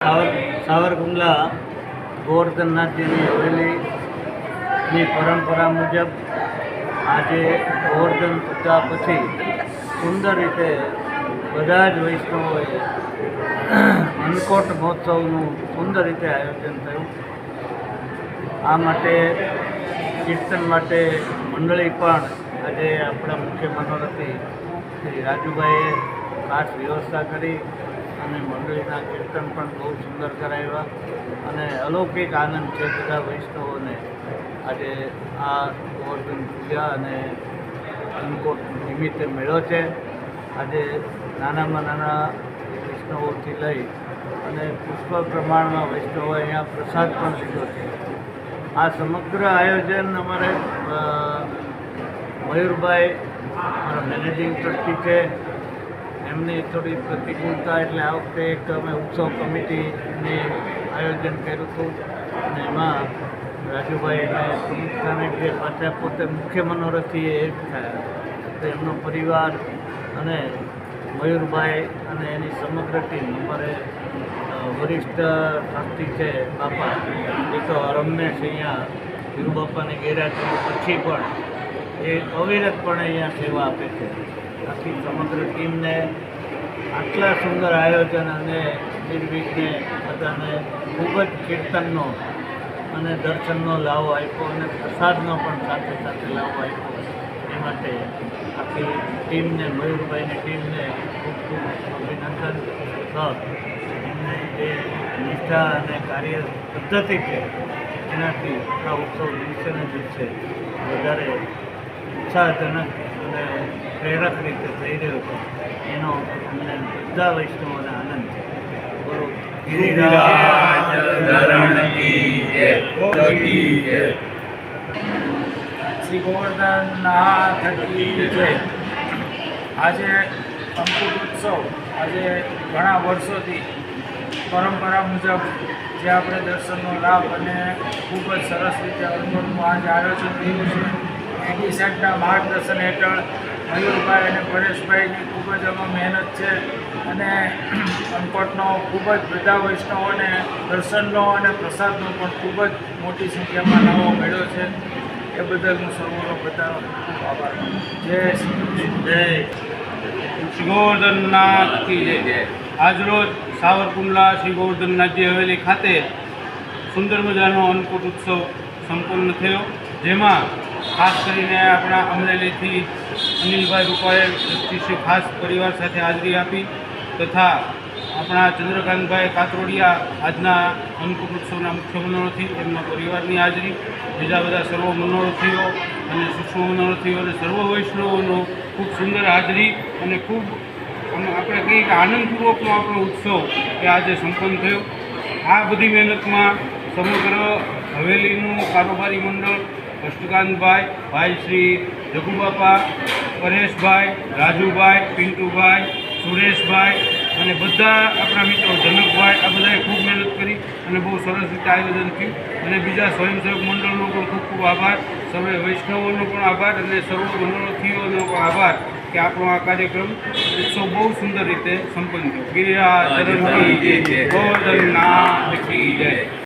સાવર સાવરકુંડલા ગોવર્ધનનાથજીની હવેલીની પરંપરા મુજબ આજે ગોવર્ધન પૂજા પછી સુંદર રીતે બધા જ વૈષ્ણવોએ અન્નકોટ મહોત્સવનું સુંદર રીતે આયોજન થયું. આ માટે કીર્તન માટે મંડળી પણ આજે આપણા મુખ્ય મનોરથી શ્રી રાજુભાઈએ ખાસ વ્યવસ્થા કરી. અને મંડળીના કીર્તન પણ બહુ સુંદર કરાવ્યા. અને અલૌકિક આનંદ છે બધા વૈષ્ણવોને. આજે આ ગોવર્ધન પૂજા અને અન્નકોટ નિમિત્તે મેળો છે. આજે નાનામાં નાના વૈષ્ણવોથી લઈ અને પુષ્પ પ્રમાણમાં વૈષ્ણવો અહીંયા પ્રસાદ પણ લીધો છે. આ સમગ્ર આયોજન અમારે મયુરભાઈ, અમારા મેનેજિંગ ટ્રસ્ટી છે. એમની થોડી પ્રતિકૂળતા એટલે આ વખતે એક અમે ઉત્સવ કમિટીની આયોજન કર્યું હતું. અને એમાં રાજુભાઈ અને પ્રમુખ સ્થાને જે પાછા પોતે મુખ્ય મનોરથી એ થયા. તો એમનો પરિવાર અને મયુરભાઈ અને એની સમગ્ર ટીમ, અમારે વરિષ્ઠ ટ્રસ્ટી છે બાપા, એ તો રમેશ અહીંયા, ધીરુબાપાની ગેરહાજરી પછી પણ એ અવિરતપણે અહીંયા સેવા આપે છે. આખી સમગ્ર ટીમને આટલા સુંદર આયોજન અને નિર્વિઘ્ને બધાને ખૂબ જ કીર્તનનો અને દર્શનનો લાવો આપ્યો અને પ્રસાદનો પણ સાથે સાથે લાવો આપ્યો. એ માટે આખી ટીમને, મયુરભાઈની ટીમને ખૂબ ખૂબ અભિનંદન. એમને જે નિષ્ઠા અને કાર્ય પદ્ધતિ છે એનાથી આ ઉત્સવ દિવસે ને દિવસે વધારે ઉત્સાહજનક પ્રેરક રીતે થઈ રહ્યો છે એનો અમને બધા વૈષ્ણવોને આનંદ છે. આજે અંકુટ ઉત્સવ, આજે ઘણા વર્ષોથી પરંપરા મુજબ જે આપણે દર્શનનો લાભ અને ખૂબ જ સરસ રીતે અનુભવનું આજે આયોજન થયું છે. સાહેબના માર્ગદર્શન હેઠળ મયુરભાઈ અને પરેશભાઈની ખૂબ જ આમાં મહેનત છે અને અંકોટનો ખૂબ જ બધા વૈષ્ણવોને દર્શનનો અને પ્રસાદનો પણ ખૂબ જ મોટી સંખ્યામાં લાવો મળ્યો છે. એ બદલ હું સૌનો બધાનો ખૂબ આભાર જય શ્રી જય શ્રી જય. આજરોજ સાવરકુંડલા શ્રી ગોવર્ધનનાથજી હવેલી ખાતે સુંદર મજાનો અન્નકૂટ ઉત્સવ સંપન્ન થયો, જેમાં ખાસ કરીને આપણા અમરેલીથી અનિલભાઈ રૂપાએ ટ્રસ્ટીશ્રી ખાસ પરિવાર સાથે હાજરી આપી તથા આપણા ચંદ્રકાંતભાઈ કાતરોડિયા આજના અન્નકૂટ ઉત્સવના મુખ્ય મનોરથી એમના પરિવારની હાજરી, બીજા બધા સર્વ મનોરથીઓ અને સૂક્ષ્મ મનોરથીઓ અને સર્વ વૈષ્ણવોનો ખૂબ સુંદર હાજરી અને ખૂબ આપણે કહીએ કે આનંદપૂર્વકનો આપણો ઉત્સવ કે આજે સંપન્ન થયો. આ બધી મહેનતમાં સમગ્ર હવેલીનું કારોબારી મંડળ કૃષ્ણકાંતભાઈ ભાઈ શ્રી જગુબાપા પરેશભાઈ રાજુભાઈ પિન્ટુભાઈ સુરેશભાઈ અને બધા આપણા મિત્રો જનકભાઈ આ બધાએ ખૂબ મહેનત કરી અને બહુ સરસ રીતે આયોજન થયું. અને બીજા સ્વયંસેવક મંડળનો પણ ખૂબ ખૂબ આભાર. સર્વે વૈષ્ણવોનો પણ આભાર અને સર્વ મનોરથીઓનો પણ આભાર કે આપણો આ કાર્યક્રમ ઉત્સવ બહુ સુંદર રીતે સંપન્ન થયો. ગિરિરાજ કી જય.